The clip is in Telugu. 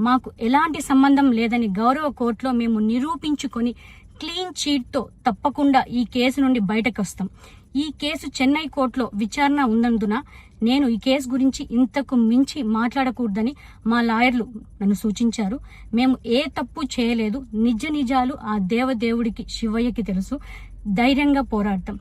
మాకు ఎలాంటి సంబంధం లేదని గౌరవ కోర్టులో మేము నిరూపించుకొని క్లీన్ చీట్తో తప్పకుండా ఈ కేసు నుండి బయటకు వస్తాం ఈ కేసు చెన్నై కోర్టులో విచారణ ఉన్నందున నేను ఈ కేసు గురించి ఇంతకు మించి మాట్లాడకూడదని మా లాయర్లు నన్ను సూచించారు. మేము ఏ తప్పు చేయలేదు. నిజ నిజాలు ఆ దేవదేవుడికి శివయ్యకి తెలుసు. ధైర్యంగా పోరాడతాం.